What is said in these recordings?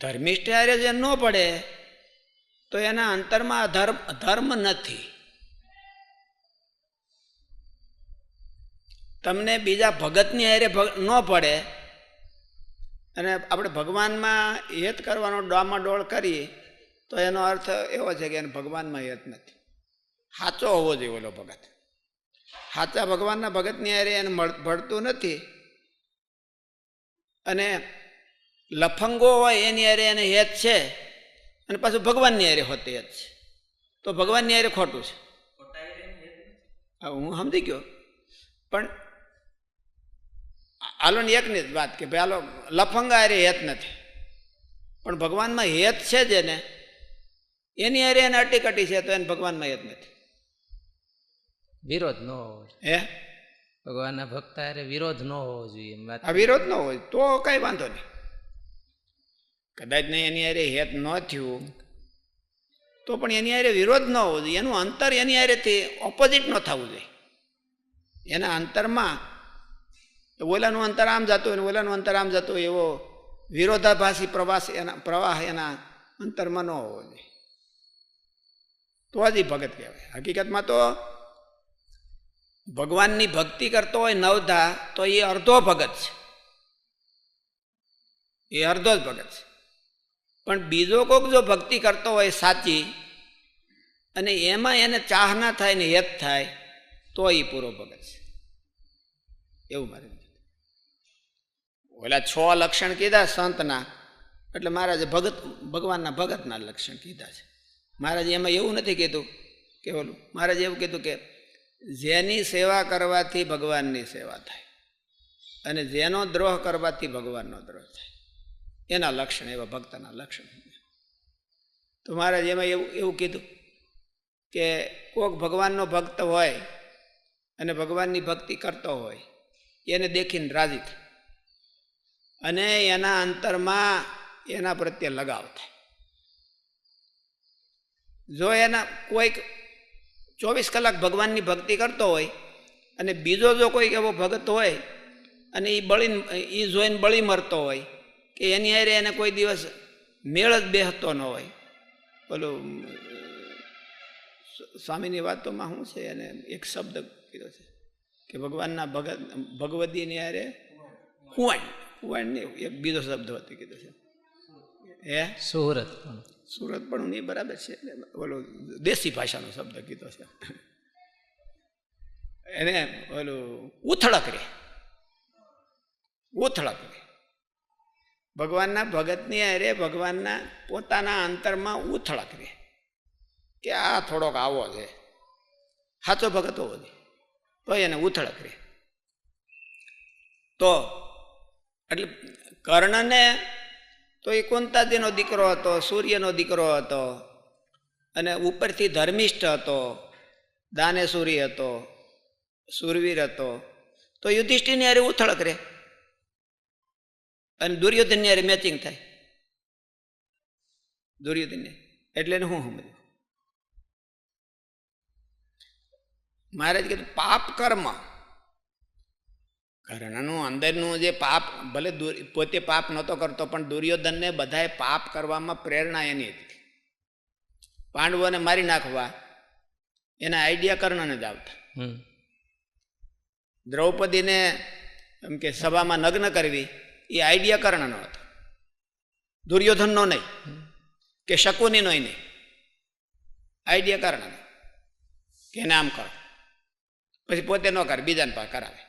ધર્મિષ્ઠ હારે જે ન પડે, તો એના અંતરમાં ધર્મ ધર્મ નથી. તમને બીજા ભગતની હારે ન પડે, અને આપણે ભગવાનમાં હેત કરવાનો ડોળ કરીએ, તો એનો અર્થ એવો છે કે એને ભગવાનમાં હેત નથી. સાચો હોવો જોઈએ ઓલો ભગત. સાચા ભગવાનના ભગતની હારે એને ભળતું નથી. અને લફંગો હોય એની હારે એને હેત છે અને પાછું ભગવાનની હારે હોતી હેત છે. તો ભગવાનની હારે ખોટું છે. હા હું સમજી ગયો. પણ આલોની એકની જ વાત કે ભાઈ આલો લફંગા હારે હેત નથી. પણ ભગવાનમાં હેત છે જેને એની. હારે એને અટીકટી છે તો એને ભગવાનમાં હેત નથી. વિરોધ ન હોવો હે? ભગવાનના ભક્ત હારે વિરોધ ન હોવો જોઈએ આ વિરોધ ન હોય તો કઈ વાંધો નહીં. કદાચ ને એની હારે હેત ન થયું, તો પણ એની અરે વિરોધ ન હોવો જોઈએ. એનું અંતર એની હારેથી ઓપોઝિટ ન થવું જોઈએ. એના અંતરમાં ઓલાનું અંતર આમ જતું હોય ઓલાનું અંતર આમ જતું હોય એવો વિરોધાભાસી પ્રવાસ એના, પ્રવાહ એના અંતરમાં ન હોવો જોઈએ. તો જ એ ભગત કહેવાય. હકીકતમાં તો ભગવાનની ભક્તિ કરતો હોય નવધા, તો એ અડધો ભગત છે. એ અડધો જ ભગત છે. પણ બીજો કોઈક જો ભક્તિ કરતો હોય સાચી, અને એમાં એને ચાહના થાય ને હેત થાય, તો એ પૂરો ભગત છે. એવું મારે. ઓલા છ લક્ષણ કીધા સંતના, એટલે મહારાજે ભગત, ભગવાનના ભગતના લક્ષણ કીધા છે. મહારાજે એમાં એવું નથી કીધું કે ઓલું, મહારાજે એવું કીધું કે જેની સેવા કરવાથી ભગવાનની સેવા થાય, અને જેનો દ્રોહ કરવાથી ભગવાનનો દ્રોહ થાય. એના લક્ષણ, એવા ભક્તના લક્ષણ તો મહારાજ એમાં એવું એવું કીધું કે કોક ભગવાનનો ભક્ત હોય અને ભગવાનની ભક્તિ કરતો હોય, એને દેખીને રાજી થાય. અને એના અંતરમાં એના પ્રત્યે લગાવ થાય. જો એના કોઈક ચોવીસ કલાક ભગવાનની ભક્તિ કરતો હોય અને બીજો જો કોઈક એવો ભગત હોય અને એ બળી એ જોઈને બળી મરતો હોય કે એની હારે એને કોઈ દિવસ મેળ જ બેહતો ન હોય. પેલું સ્વામીની વાતોમાં શું છે? એને એક શબ્દ કીધો છે કે ભગવાનના ભગત ભગવતીની હારે કુવાણ કુવાણ નહીં એક બીજો શબ્દ હતો કીધો છે. હે? સુરત સુરત પણ નહીં બરાબર છે. ઓલો દેશી ભાષાનો શબ્દ કીધો છે. એને ઓલું ઉથળક રે. ઉથળક રે. ભગવાનના ભગતની અરે ભગવાનના પોતાના અંતરમાં ઉથળક રે કે આ થોડોક આવો છે. સાચો ભગત હોવો જોઈએ તો એને ઉથળક રે તો એટલે કર્ણને તો એ કુંતાજીનો દીકરો હતો, સૂર્યનો દીકરો હતો, અને ઉપરથી ધર્મિષ્ઠ હતો દાનેસુરી હતો, સુરવીર હતો. તો યુધિષ્ઠિરની હારે ઉથળક રે અને દુર્યોધનની હારે મેચિંગ થાય. દુર્યોધનને. એટલે એને હું સમજ્યું મહારાજ કીધું પાપ કર્મ. કર્ણનું અંદરનું જે પાપ ભલે પોતે પાપ નહોતો કરતો પણ દુર્યોધનને બધાએ પાપ કરવામાં પ્રેરણા એની હતી. પાંડવોને મારી નાખવા એના આઈડિયા કર્ણને જ આવતા. હમ. દ્રૌપદીને એમ કે સભામાં નગ્ન કરવી. એ આઈડિયા કર્ણનો હતો. દુર્યોધનનો નહીં, કે શકુનીનો નહીં. આઈડિયા કર્ણનો કે એને આમ કરો. પછી પોતે ન કરે, બીજાને પા કરાવે.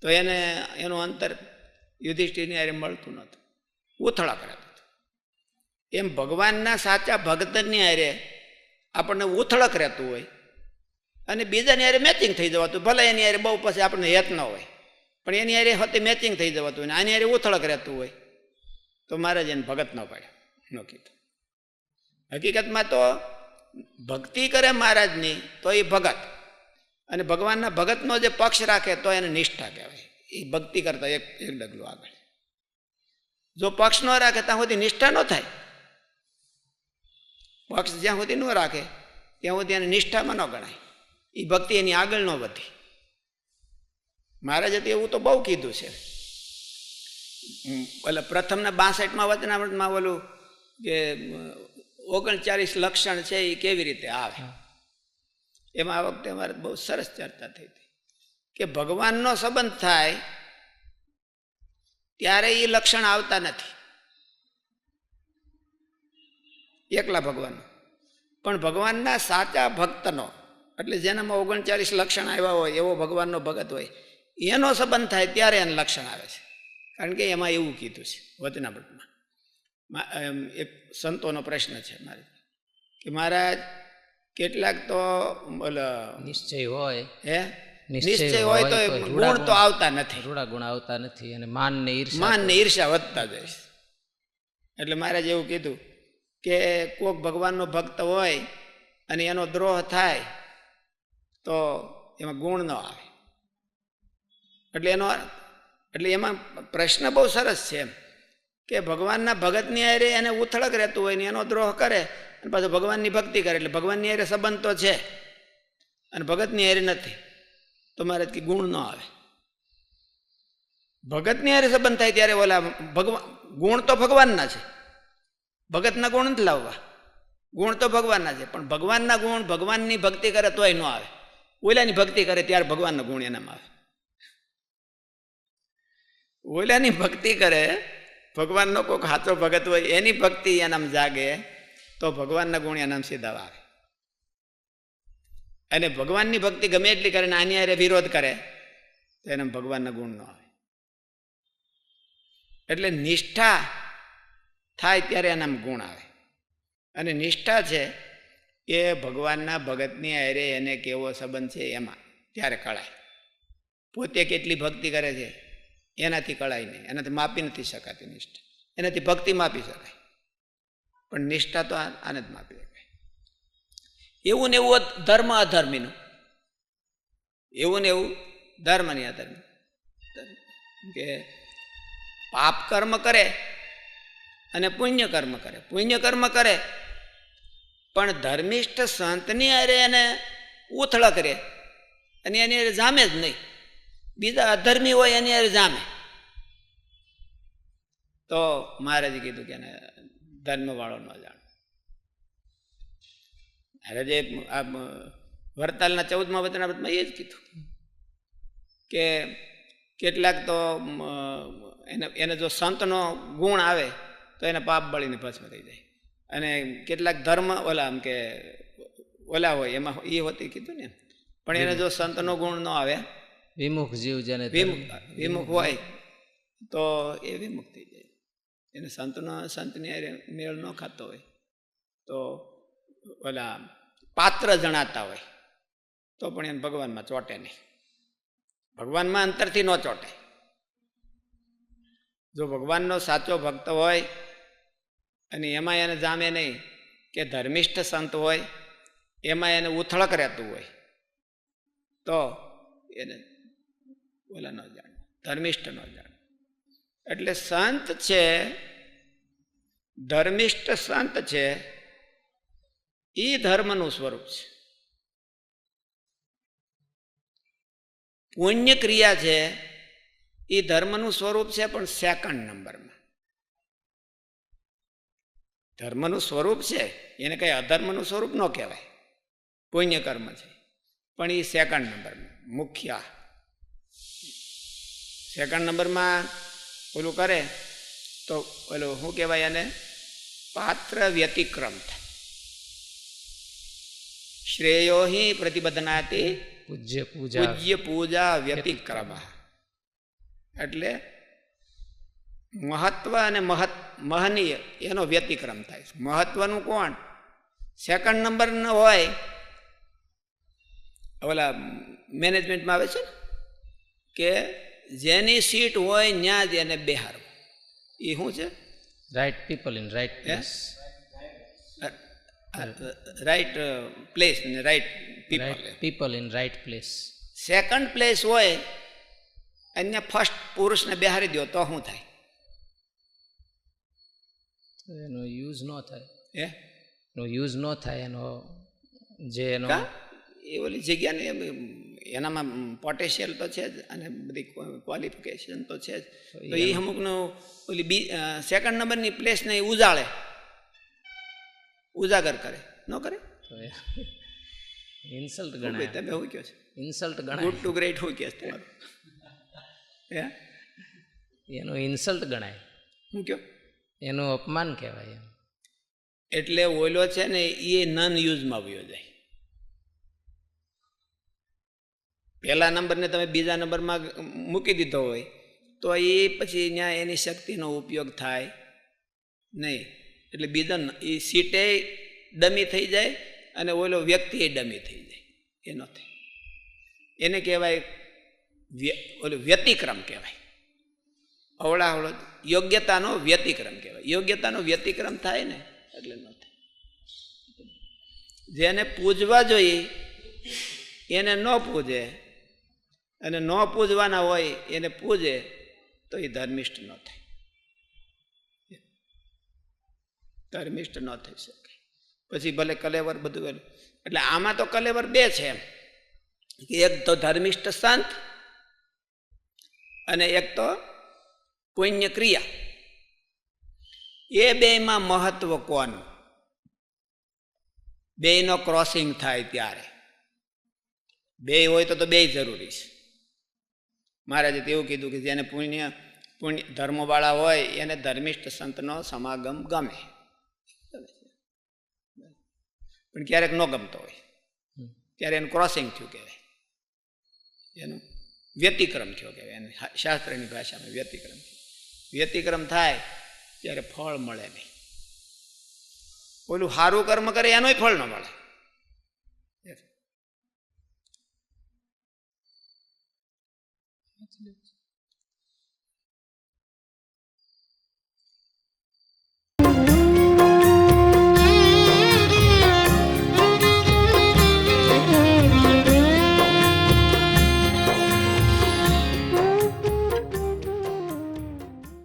તો એને, એનું અંતર યુધિષ્ઠિરની હારે મળતું નહોતું. ઉથળા કરાતું એમ ભગવાનના સાચા ભક્તની હારે આપણને ઉથળક રહેતું હોય અને બીજાની અરે મેચિંગ થઈ જવાતું, ભલે એની હારે બહુ પછી આપણને હેત ન હોય. પણ એની હારે હોતી મેચિંગ થઈ જવાતું હોય ને, આની હારે ઉથળક રહેતું હોય, તો મહારાજ એને ભગત ન પાડ્યા ન કીધું. હકીકતમાં તો ભક્તિ કરે મહારાજની, તો એ ભગત. અને ભગવાનના ભગતનો જે પક્ષ રાખે, તો એને નિષ્ઠા કહેવાય. એ ભક્તિ કરતા એક એક ડગલું આગળ. જો પક્ષ ન રાખે, ત્યાં સુધી નિષ્ઠા ન થાય. પક્ષ જ્યાં સુધી ન રાખે, ત્યાં સુધી એને નિષ્ઠામાં ન ગણાય. એ ભક્તિ એની આગળ ન વધી. મહારાજે તો એવું તો બહુ કીધું છે. ઓલા પ્રથમના બાસઠમાં વચનામૃતમાં ઓલું કે ઓગણચાલીસ લક્ષણ છે એ કેવી રીતે આવે? એમાં આ વખતે અમારે બહુ સરસ ચર્ચા થઈ હતી કે ભગવાનનો સંબંધ થાય ત્યારે એ લક્ષણ આવતા નથી. એકલા ભગવાનનો. પણ ભગવાનના સાચા ભક્તનો એટલે જેનામાં ઓગણચાલીસ લક્ષણ આવ્યા હોય એવો ભગવાનનો ભગત હોય એનો સંબંધ થાય ત્યારે એને લક્ષણ આવે છે. કારણ કે એમાં એવું કીધું છે વચનામૃતમાં એક સંતોનો પ્રશ્ન છે મારે. કે મહારાજ કેટલાક તો નિશ્ચય હોય. હે? નિશ્ચય નિશ્ચય હોય તો હોય તો ગુણ તો આવતા નથી. રૂડા ગુણ આવતા નથી અને માન ને ઈર્ષા માન ને ઈર્ષા વધતા જાય છે. એટલે મહારાજ એવું કીધું કે કોક ભગવાનનો ભક્ત હોય અને એનો દ્રોહ થાય તો એમાં ગુણ ન આવે. એટલે એનો એટલે એમાં પ્રશ્ન બહુ સરસ છે એમ, કે ભગવાનના ભગતની હારે એને ઉથળક રહેતું હોય ને એનો દ્રોહ કરે અને પાછો ભગવાનની ભક્તિ કરે, એટલે ભગવાનની હારે સંબંધ તો છે, અને ભગતની હારે નથી. તો મારે ગુણ ન આવે. ભગતની હારે સંબંધ થાય ત્યારે ઓલા ભગવાન, ગુણ તો ભગવાનના છે. ભગતના ગુણ નથી લાવવા. ગુણ તો ભગવાનના છે, પણ ભગવાનના ગુણ ભગવાનની ભક્તિ કરે તોય ન આવે. ઓલાની ભક્તિ કરે ત્યારે ભગવાનનો ગુણ એનામાં આવે. ઓલાની ભક્તિ કરે, ભગવાનનો કોઈક સાચો ભગત હોય, એની ભક્તિ એનામ જાગે, તો ભગવાનના ગુણ એનામ સીધા આવે અને ભગવાનની ભક્તિ ગમે એટલી કરે ને આની હારે વિરોધ કરે, તો એનામ ભગવાનના ગુણ ન આવે. એટલે નિષ્ઠા થાય ત્યારે એનામ ગુણ આવે. અને નિષ્ઠા છે એ ભગવાનના ભગતની હારે એને કેવો સંબંધ છે એમાં, ત્યારે કળાય. પોતે કેટલી ભક્તિ કરે છે? એનાથી કળાય નહીં. એનાથી માપી નથી શકાતી નિષ્ઠા. એનાથી ભક્તિ માપી શકાય. પણ નિષ્ઠા તો આને જ માપી શકાય. એવું ને એવું ધર્મ અધર્મીનું. એવું ને એવું ધર્મ ને અધર્મ કે પાપ કર્મ કરે અને પુણ્ય કર્મ કરે. પુણ્ય કર્મ કરે, પણ ધર્મિષ્ઠ સંતની અરે એને ઉથળ કરે. અને એની હારે જામે જ નહીં. બીજા અધર્મી હોય એની અરે જામે. તો મહારાજે કીધું કે એને ધર્મવાળો ન જાણ. મહારાજે આ વરતાલના ચૌદમાં ચૌદમા વ્રતમાં એ જ કીધું કે કેટલાક તો એને એને જો સંતનો ગુણ આવે તો એને પાપ બળીને ભસ્મ થઈ જાય. અને કેટલાક ધર્મ ઓલા આમ કે ઓલા હોય એમાં એ હોતી કીધું ને. પણ એને જો સંતનો ગુણ ન આવે વિમુખ જીવ જેને વિમુખ વિમુખ હોય તો એ વિમુખ થઈ જાય. એને સંતનો સંતની હારે મેળ ન ખાતો હોય. તો ઓલા પાત્ર જણાતા હોય તો પણ એને ભગવાનમાં ચોટે નહીં. ભગવાનમાં અંતરથી ન ચોટે. જો ભગવાનનો સાચો ભક્ત હોય અને એમાં એને જામે નહીં કે ધર્મિષ્ઠ સંત હોય એમાં એને ઉથળક રહેતું હોય તો એને ઓલા ન જાણે, ધર્મિષ્ઠ ન જાણે. એટલે સંત છે, ધર્મિષ્ઠ સંત છે એ ધર્મનું સ્વરૂપ છે. પુણ્ય ક્રિયા છે એ ધર્મનું સ્વરૂપ છે, પણ સેકન્ડ નંબરમાં. ધર્મનું સ્વરૂપ છે, એને કઈ અધર્મનું સ્વરૂપ ન કહેવાય. પુણ્ય કર્મ છે, પણ એ સેકન્ડ નંબરમાં, મુખ્ય. સેકન્ડ નંબરમાં ઓલું કરે તો ઓલું શું કહેવાય એને? પાત્ર વ્યતિક્રમ થાય. શ્રેયો હિ પ્રતિબધનાતી પૂજ્ય પૂજા પૂજ્ય પૂજા વ્યતિક્રમ. એટલે મહત્વ અને મહત મહનીય એનો વ્યતિક્રમ થાય મહત્વનું કોણ? સેકન્ડ નંબર ન હોય ઓલા મેનેજમેન્ટમાં આવે છે ને કે જેની સીટ હોય ત્યાં જ એને બેહારવું એ શું છે? Right people in right place right place ને right people people in right place second place હોય એને ફર્સ્ટ પુરુષને બેહારી દો તો શું થાય? એનો યુઝ ન થાય. એ એનો યુઝ ન થાય એનો જે એનો એ ઓલી જગ્યાને એનામાં પોટેશિયલ તો છે જ અને બધી ક્વોલિફિકેશન તો છે જ. તો એ અમુકનું ઓલી બી સેકન્ડ નંબરની પ્લેસને એ ઉજાળે. ઉજાગર કરે. ન કરે? ઇન્સલ્ટ ગણાય. તમે હું કહો છો? ઇન્સલ્ટ ગણાય. ગુડ ટુ ગ્રેટ હું કહે તમારું? હે? એનું ઇન્સલ્ટ ગણાય. હું કહો? એનું અપમાન કહેવાય એટલે ઓઈલો છે ને એ નન યુઝમાં વયો જાય. પહેલા નંબરને તમે બીજા નંબરમાં મૂકી દીધો હોય, તો એ પછી ત્યાં એની શક્તિનો ઉપયોગ થાય નહીં. એટલે બીજા એ સીટે ડમી થઈ જાય અને ઓલો વ્યક્તિ એ ડમી થઈ જાય. એ ન થાય. એને કહેવાય વ્ય- ઓલું વ્યતિક્રમ કહેવાય. અવળા અવળો યોગ્યતાનો વ્યતિક્રમ કહેવાય. યોગ્યતાનો વ્યતિક્રમ થાય ને, એટલે ન થાય. જેને પૂજવા જોઈએ, એને ન પૂજે અને ન પૂજવાના હોય, એને પૂજે, તો એ ધર્મિષ્ઠ ન થાય. ધર્મિષ્ઠ ન થઈ શકે. પછી ભલે કલેવર બધું એટલે આમાં તો કલેવર બે છે કે એક તો ધર્મિષ્ઠ સંત અને એક તો પુણ્ય ક્રિયા એ બેમાં મહત્વ કોનું? બેયનો ક્રોસિંગ થાય ત્યારે. બે હોય તો તો બે જરૂરી છે. મહારાજે તેવું કીધું કે જેને પુણ્ય પુણ્ય ધર્મવાળા હોય એને ધર્મિષ્ઠ સંતનો સમાગમ ગમે. પણ ક્યારેક ન ગમતો હોય. ત્યારે એનું ક્રોસિંગ થયું કહેવાય. એનું વ્યતિક્રમ થયો કહેવાય. એને શાસ્ત્રની ભાષામાં વ્યતિક્રમ વ્યતિક્રમ થાય ત્યારે ફળ મળે નહીં. ઓલું સારું કર્મ કરે એનોય ફળ ન મળે. abstinence.